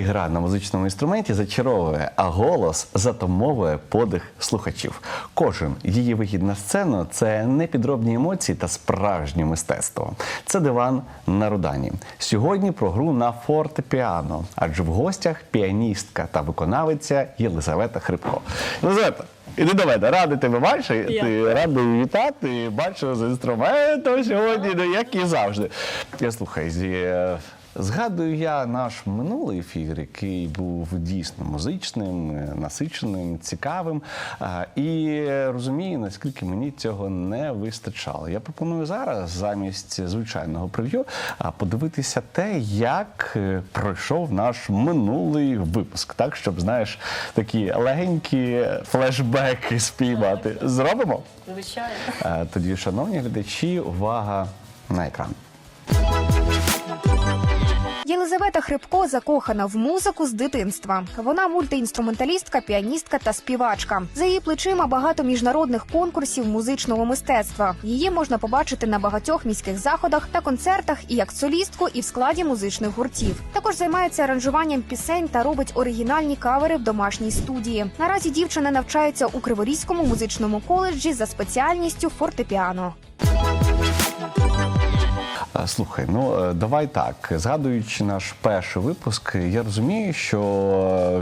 Її гра на музичному інструменті зачаровує, а голос затамовує подих слухачів. Кожен її вихід на сцену це не підробні емоції та справжнє мистецтво. Це диван на Рудані. Сьогодні про гру на фортепіано, адже в гостях піаністка та виконавиця Єлизавета Хрипко. Єлизавета, іди до мене, радий тебе бачити, Я. радий вітати. Бачу з інструментом сьогодні, ну, як і завжди. Я слухай, е, Згадую я наш минулий ефір, який був дійсно музичним, насиченим, цікавим. І розумію, наскільки мені цього не вистачало. Я пропоную зараз замість звичайного прев'ю подивитися те, як е, пройшов наш минулий випуск. Так, щоб знаєш, такі легенькі флешбеки спіймати. Зробимо? Звичайно. Тоді, шановні глядачі, увага на екран. Єлизавета Хрипко закохана в музику з дитинства. Вона мультиінструменталістка, піаністка та співачка. За її плечима багато міжнародних конкурсів музичного мистецтва. Її можна побачити на багатьох міських заходах та концертах і як солістку, і в складі музичних гуртів. Також займається аранжуванням пісень та робить оригінальні кавери в домашній студії. Наразі дівчина навчається у Криворізькому музичному коледжі за спеціальністю фортепіано. Е, Слухай, ну е, давай так. Згадуючи наш перший випуск, я розумію, що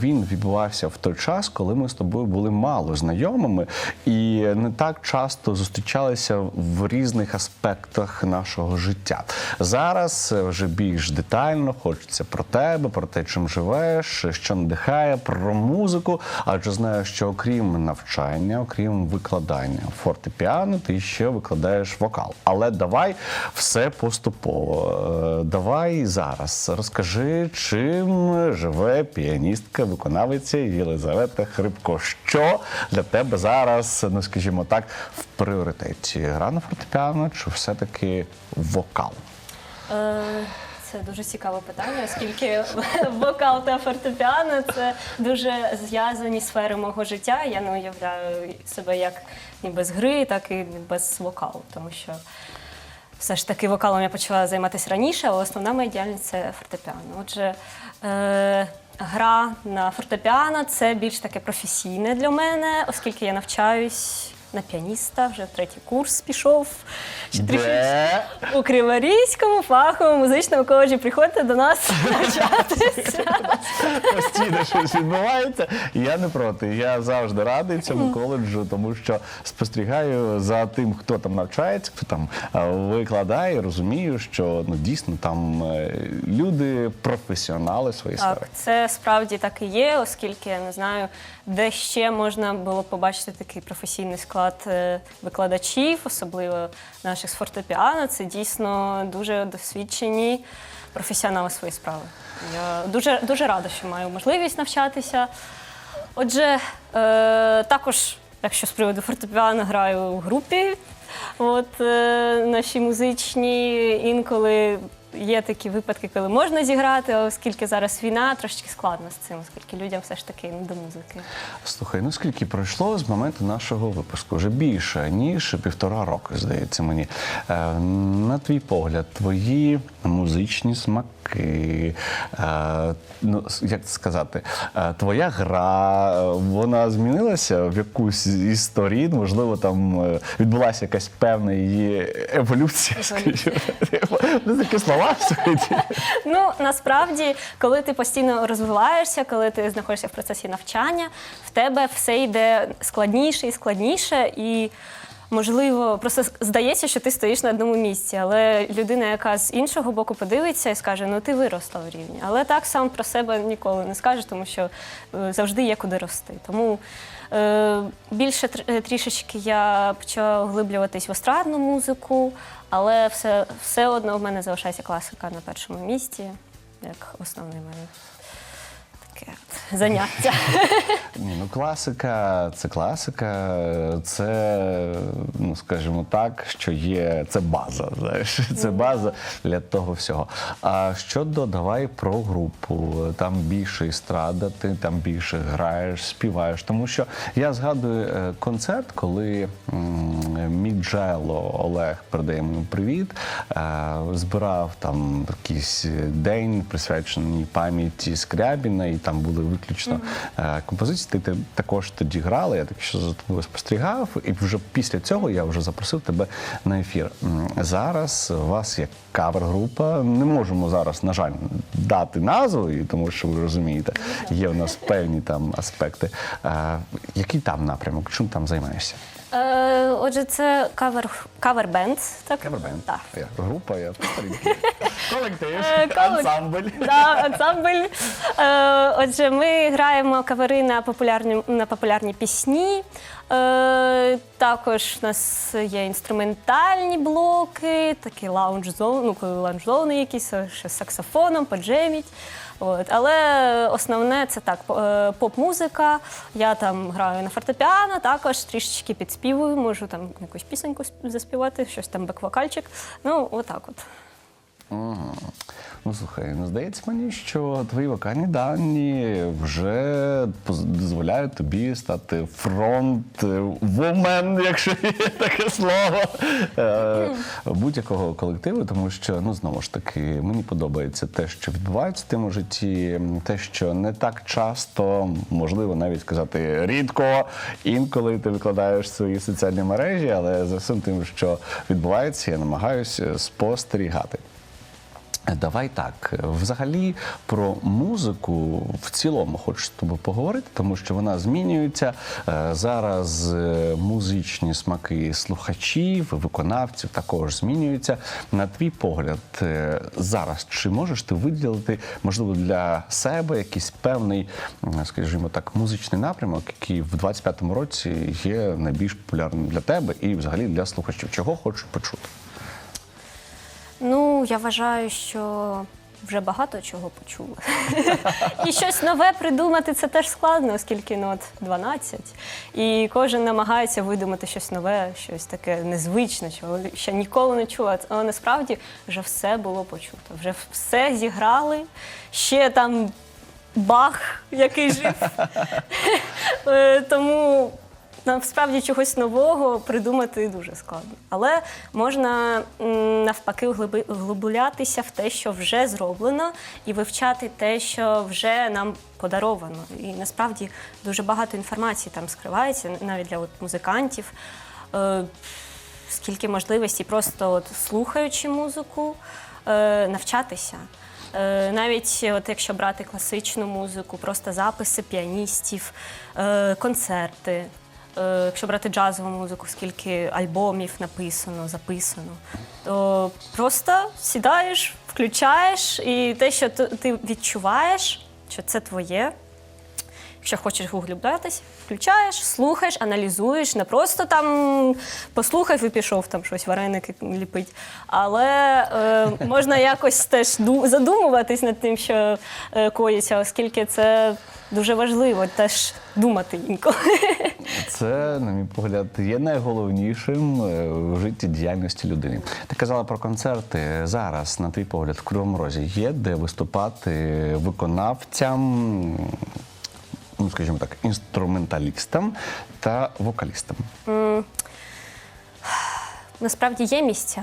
він відбувався в той час, коли ми з тобою були мало знайомими і не так часто зустрічалися в різних аспектах нашого життя. Зараз е, вже більш детально хочеться про тебе, про те, чим живеш, що надихає, про музику. Адже знаю, що окрім навчання, окрім викладання фортепіано, ти ще викладаєш вокал. Але давай все поступово. Е, Давай зараз розкажи, чим живе піаністка, виконавиця Єлизавета Хрипко. Що для тебе зараз, ну скажімо так, в пріоритеті? Гра на фортепіано чи все-таки вокал? Е, Це дуже цікаве питання, оскільки вокал та фортепіано це дуже зв'язані сфери мого життя. Я не уявляю себе як ні без гри, так і без вокалу, тому що все ж таки вокалом я почала займатися раніше, але основна моя діяльність це фортепіано. Отже, е, гра на фортепіано це більш таке професійне для мене, оскільки я навчаюсь на піаніста, вже третій курс пішов. Ще трішки- у Криворізькому фаховому музичному коледжі приходьте до нас навчатися. постійно щось відбувається. Я не проти. Я завжди радий цьому коледжу, тому що спостерігаю за тим, хто там навчається, хто там е, викладає. Розумію, що ну дійсно там е, люди професіонали свої Так, сфери. це справді так і є, оскільки я не знаю, де ще можна було побачити такий професійний склад е, викладачів, особливо наших з фортепіано. Це дійсно дуже досвідчені професіонали своєї справи. Я дуже, дуже рада, що маю можливість навчатися. Отже, е, також, якщо з приводу фортепіано граю у групі, от е, наші музичні інколи є такі випадки, коли можна зіграти, оскільки зараз війна, трошечки складно з цим, оскільки людям все ж таки не до музики. Слухай, ну скільки пройшло з моменту нашого випуску? Вже більше ніж півтора року, здається мені. Е, на твій погляд, твої музичні смаки, е, ну як це сказати, е, твоя гра, е, вона змінилася в якусь із сторін? Можливо, там відбулася якась певна її еволюція, скажімо. Ну, такі слова. Ну насправді, коли ти постійно розвиваєшся, коли ти знаходишся в процесі навчання, в тебе все йде складніше і складніше, і можливо, просто здається, що ти стоїш на одному місці. Але людина, яка з іншого боку подивиться і скаже, ну ти виросла в рівні. Але так сам про себе ніколи не скажеш, тому що е, завжди є куди рости. Тому е, більше е, трішечки я почала углиблюватись в естрадну музику, але все, все одно в мене залишається класика на першому місці, як основний мене. Таке заняття. Ні, ну класика це класика, це, ну скажімо так, що є це база. Знаєш, це база для того всього. А щодо давай про групу, там більше естрада, ти там більше граєш, співаєш. Тому що я згадую е, концерт, коли Міджело Олег передає йому привіт, е, збирав там якийсь день присвячений пам'яті Скрябіна, і там були виключно е, композиції. Ти, ти також тоді грала, я так що за тобою спостерігав, і вже після цього я вже запросив тебе на ефір. Зараз у вас є кавер-група. Не можемо зараз, на жаль, дати назву, тому що ви розумієте, є у нас певні там аспекти. Е, який там напрямок? Чим там займаєшся? Е, отже, це кавер, кавер-бенд. Так? Кавер-бенд. Так. Я група, я. Колектив, Е, ансамбль. Да, ансамбль. Е, отже, ми граємо кавери на популярні, на популярні пісні. Е, також у нас є інструментальні блоки, такі лаунж зони, ну, коли лаунж зони якісь, е, ще з саксофоном, поджеміть. От. Але основне це так, е, поп-музика. Я там граю на фортепіано, також трішечки підспівую, можу там якусь пісеньку сп- заспівати, щось там бек-вокальчик. Ну, отак от. Мгм. Ну слухай, ну здається мені, що твої вокальні дані вже дозволяють тобі стати фронт вумен, якщо є таке слово е, будь-якого колективу, тому що ну знову ж таки мені подобається те, що відбувається в тему житті, те, що не так часто, можливо, навіть сказати рідко, інколи ти викладаєш свої соціальні мережі, але за всім тим, що відбувається, я намагаюся спостерігати. Давай так. Взагалі про музику в цілому хочу з тобою поговорити, тому що вона змінюється. Е, Зараз е, музичні смаки слухачів, виконавців також змінюються. На твій погляд, е, зараз чи можеш ти виділити, можливо, для себе якийсь певний, скажімо так, музичний напрямок, який в 25-му році є найбільш популярним для тебе і взагалі для слухачів? Чого хочеш почути? Ну, я вважаю, що вже багато чого почула. І щось нове придумати це теж складно, оскільки ну, от 12. І кожен намагається видумати щось нове, щось таке незвичне, чого ще ніколи не чула. Але насправді вже все було почуто, вже все зіграли. Ще там бах, який жив. Е, Тому насправді чогось нового придумати дуже складно. Але можна навпаки вглублятися в те, що вже зроблено, і вивчати те, що вже нам подаровано. І насправді дуже багато інформації там скривається, навіть для от, музикантів. Е, скільки можливостей просто от, слухаючи музику, е, навчатися. Е, навіть от якщо брати класичну музику, просто записи піаністів, концерти. Е, якщо брати джазову музику, скільки альбомів написано, записано, то просто сідаєш, включаєш, і те, що ти- відчуваєш, що це твоє, Якщо хочеш углублятись, включаєш, слухаєш, аналізуєш, не просто там послухав і пішов там щось вареники ліпить. Але е, можна якось теж задумуватись над тим, що е, коїться, оскільки це дуже важливо теж думати інколи. Це, на мій погляд, є найголовнішим е, в житті діяльності людини. Ти казала про концерти. Зараз, на твій погляд, в Кривому Розі є де виступати виконавцям, ну скажімо так, інструменталістам та вокалістам. Насправді є місця,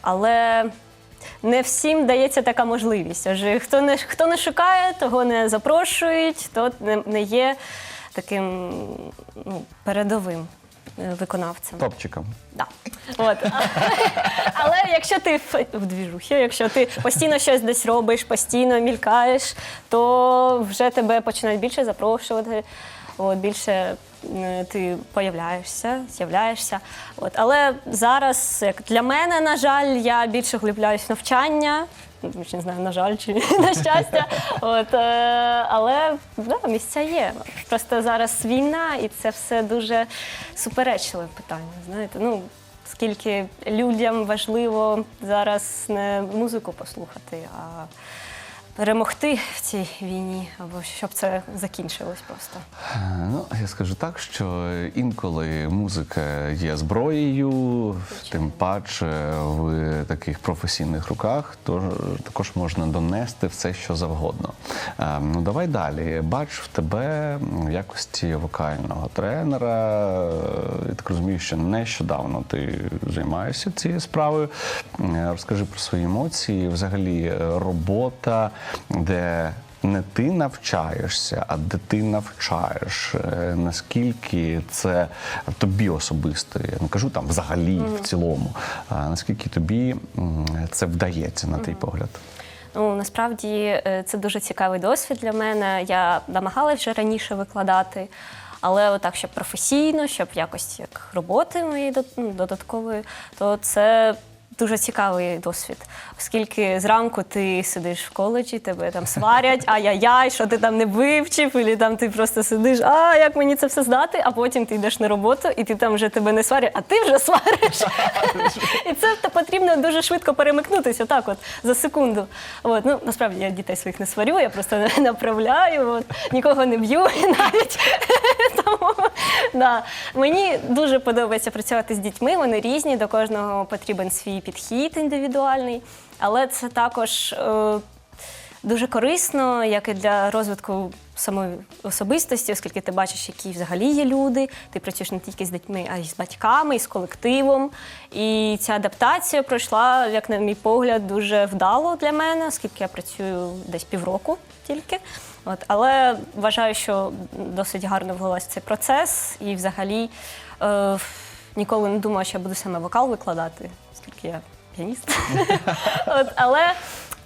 але не всім дається така можливість. Адже хто не, хто не шукає, того не запрошують, то не, не є таким ну, передовим е, виконавцем. Топчиком. Да. От. Але якщо ти в двіжухі, якщо ти постійно щось десь робиш, постійно мількаєш, то вже тебе починають більше запрошувати. От, більше ти появляєшся, з'являєшся. От. Але зараз, як для мене, на жаль, я більше глибляюсь в навчання. Ну, Не знаю, на жаль чи на щастя. От, е, але да, місця є. Просто зараз війна, і це все дуже суперечливе питання. Знаєте, ну скільки людям важливо зараз не музику послухати, а перемогти в цій війні, або щоб це закінчилось просто. Е, Ну, я скажу так, що інколи музика є зброєю, тим паче в таких професійних руках, то також можна донести все, що завгодно. Е, Ну, давай далі. Бач в тебе в якості вокального тренера. Е, Я так розумію, що нещодавно ти займаєшся цією справою. Розкажи про свої емоції, взагалі робота, де не ти навчаєшся, а де ти навчаєш. Е, Наскільки це тобі особисто, я не кажу там взагалі в цілому, а наскільки тобі це вдається на твій погляд? Ну насправді е, це дуже цікавий досвід для мене. Я намагалась вже раніше викладати, але отак, щоб професійно, щоб якось як роботи моєї ну, додаткової, то це. Дуже цікавий досвід, оскільки зранку ти сидиш в коледжі, тебе там сварять, ай-яй-яй, що ти там не вивчив, і там ти просто сидиш, а як мені це все здати, а потім ти йдеш на роботу, і ти там вже тебе не сварять, а ти вже свариш. І це потрібно дуже швидко перемикнутися, так от за секунду. От, ну насправді я дітей своїх не сварю, я просто направляю, от, нікого не б'ю навіть. Тому да. мені дуже подобається працювати з дітьми. Вони різні, до кожного потрібен свій підхід індивідуальний, але це також. Е, Дуже корисно, як і для розвитку самої особистості, оскільки ти бачиш, які взагалі є люди. Ти працюєш не тільки з дітьми, а й з батьками, і з колективом. І ця адаптація пройшла, як на мій погляд, дуже вдало для мене, оскільки я працюю десь півроку тільки. От, але вважаю, що досить гарно ввелася цей процес, і взагалі е, ніколи не думала, що я буду саме вокал викладати, оскільки я піаніст. От, але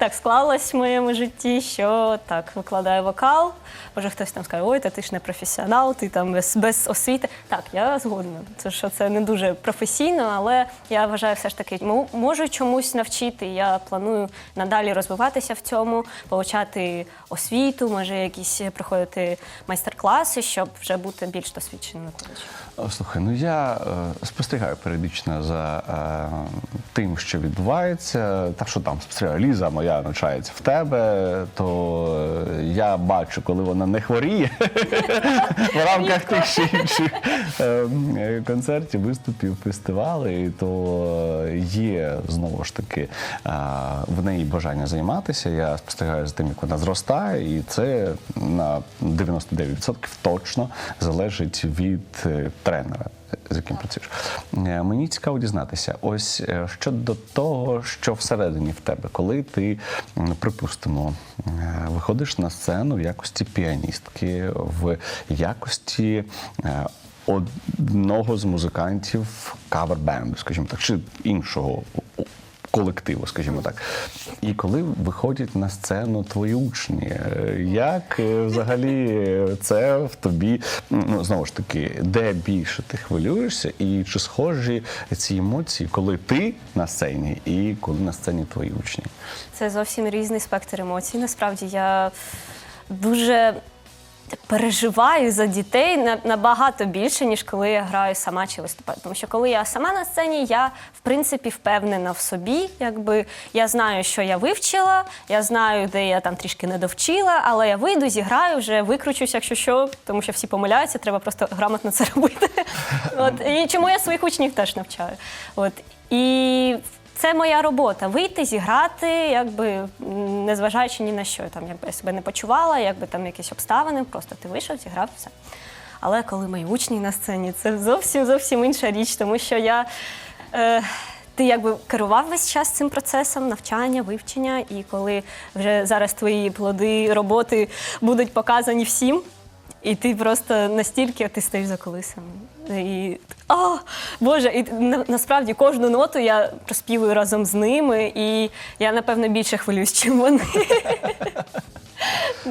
так склалось в моєму житті, що так викладаю вокал. Може, хтось там скаже, ой, та ти ж не професіонал, ти там без, без освіти. Так, я згодна. Це що це не дуже професійно, але я вважаю, все ж таки, мо- можу чомусь навчити. Я планую надалі розвиватися в цьому, получати освіту, може, якісь проходити майстер-класи, щоб вже бути більш досвідченим викладачем. Слухай, ну я е, спостерігаю періодично за е, тим, що відбувається. Та що там спостерігаю, Ліза моя навчається в тебе, то е, я бачу, коли вона не хворіє в рамках тих чи інших е, е, концертів, виступів, фестивалей, то є знову ж таки в неї бажання займатися. Я спостерігаю за тим, як вона зростає, і це на 99% точно залежить від тренера. З яким працюєш. Е, Мені цікаво дізнатися, ось е, щодо того, що всередині в тебе, коли ти, припустимо, е, виходиш на сцену в якості піаністки, в якості одного з музикантів кавер-бенду, скажімо так, чи іншого колективу, скажімо так. І коли виходять на сцену твої учні, е, як е, взагалі це в тобі, ну знову ж таки, де більше ти хвилюєшся, і чи схожі ці емоції, коли ти на сцені і коли на сцені твої учні? Це зовсім різний спектр емоцій. Насправді я дуже переживаю за дітей на- набагато більше, ніж коли я граю сама чи виступаю. Тому що коли я сама на сцені, я в принципі впевнена в собі. Якби я знаю, що я вивчила, я знаю, де я там трішки не довчила, але я вийду, зіграю, вже викручусь, якщо що, тому що всі помиляються, треба просто грамотно це робити. От і чому я своїх учнів теж навчаю. От і це моя робота вийти, зіграти, якби незважаючи ні на що. Там якби я себе не почувала, якби там якісь обставини, просто ти вийшов, зіграв все. Але коли мої учні на сцені, це зовсім зовсім інша річ, тому що я. Е, ти якби керував весь час цим процесом навчання, вивчення, і коли вже зараз твої плоди роботи будуть показані всім, і ти просто настільки ти стоїш за колисами. І а, Боже, і на, насправді кожну ноту я проспівую разом з ними, і я, напевно, більше хвилююсь, чим вони.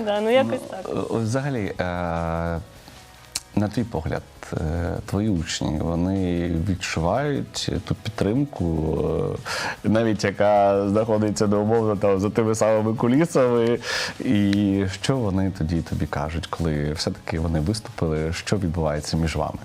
Да, ну якось так. Е, Взагалі, е, На твій погляд, е, твої учні вони відчувають ту підтримку, е, навіть яка знаходиться неумовно там за тими самими кулісами. І що вони тоді тобі кажуть, коли все-таки вони виступили, що відбувається між вами?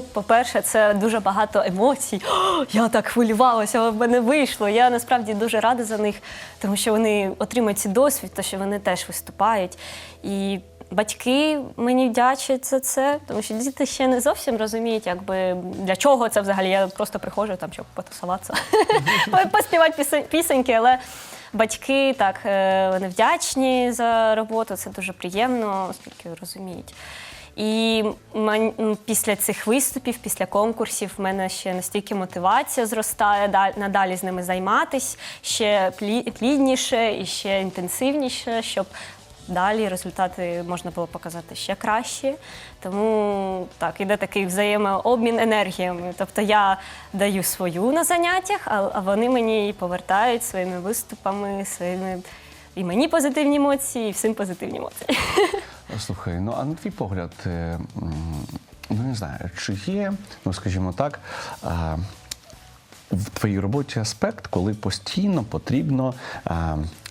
По-перше, це дуже багато емоцій. «О, я так хвилювалася, але в мене вийшло. Я насправді дуже рада за них, тому що вони отримують цей досвід, то що вони теж виступають. І батьки мені вдячать за це, тому що діти ще не зовсім розуміють, якби для чого це взагалі. Я просто приходжу там, щоб потусуватися, поспівати пісеньки, але. Батьки так е, вони вдячні за роботу, це дуже приємно, оскільки розуміють. І після цих виступів, після конкурсів, в мене ще настільки мотивація зростає да- надалі з ними займатися ще плідніше і ще інтенсивніше, щоб далі результати можна було показати ще краще. Тому так, іде такий взаємообмін енергіями. Тобто я даю свою на заняттях, а вони мені повертають своїми виступами, своїми і мені позитивні емоції, і всім позитивні емоції. Слухай, ну а на твій погляд, е, ну не знаю, чи є, ну скажімо так, в твоїй роботі аспект, коли постійно потрібно,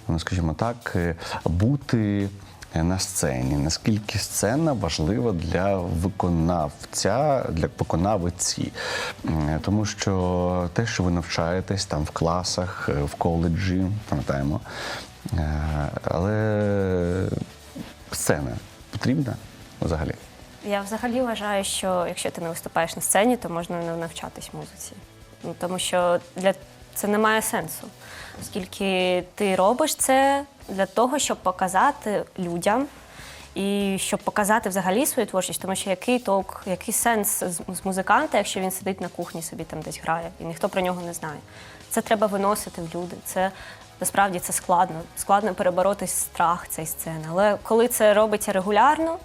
ну скажімо так, е, бути на сцені. Наскільки сцена важлива для виконавця, для виконавиці? Тому що те, що ви навчаєтесь там в класах, е, в коледжі, пам'ятаємо, е, але сцена потрібна взагалі? Я взагалі вважаю, що якщо ти не виступаєш на сцені, то можна не навчатись музиці. Ну, тому що для це не має сенсу, оскільки ти робиш це для того, щоб показати людям і щоб показати взагалі свою творчість, тому що який толк, який сенс з, з музиканта, якщо він сидить на кухні собі там десь грає, і ніхто про нього не знає. Це треба виносити в люди. Це насправді це складно. Складно перебороти страх цієї сцени. Але коли це робиться регулярно,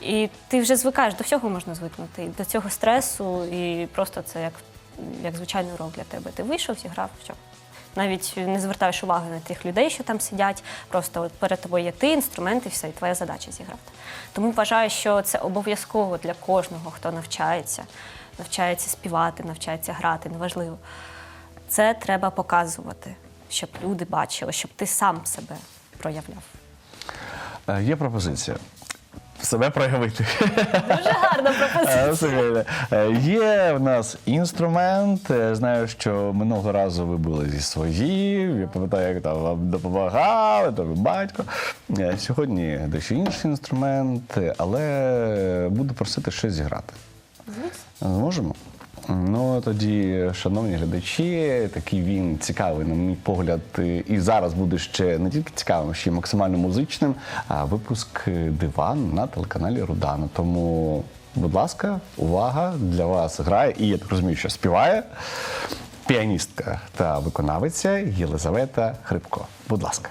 і ти вже звикаєш, до всього можна звикнути, до цього стресу, і просто це як, як звичайний урок для тебе. Ти вийшов, зіграв, все. Навіть не звертаєш уваги на тих людей, що там сидять. Просто от перед тобою є ти, інструмент і все, і твоя задача зіграти. Тому вважаю, що це обов'язково для кожного, хто навчається, навчається співати, навчається грати, неважливо. Це треба показувати, щоб люди бачили, щоб ти сам себе проявляв. Е, Є пропозиція. Себе проявити. Дуже гарна пропозиція. Е, е, Є в нас інструмент. Знаю, що минулого разу ви були зі своїм. Я пам'ятаю, як там вам допомагали, то батько. Сьогодні дещо інший інструмент, але буду просити щось зіграти. Зможемо? Ну тоді, шановні глядачі, такий він цікавий, на мій погляд, і- зараз буде ще не тільки цікавим, ще й максимально музичним. А випуск диван на телеканалі Рудана. Тому, будь ласка, увага для вас грає, і я так розумію, що співає піаністка та виконавиця Єлизавета Хрипко. Будь ласка.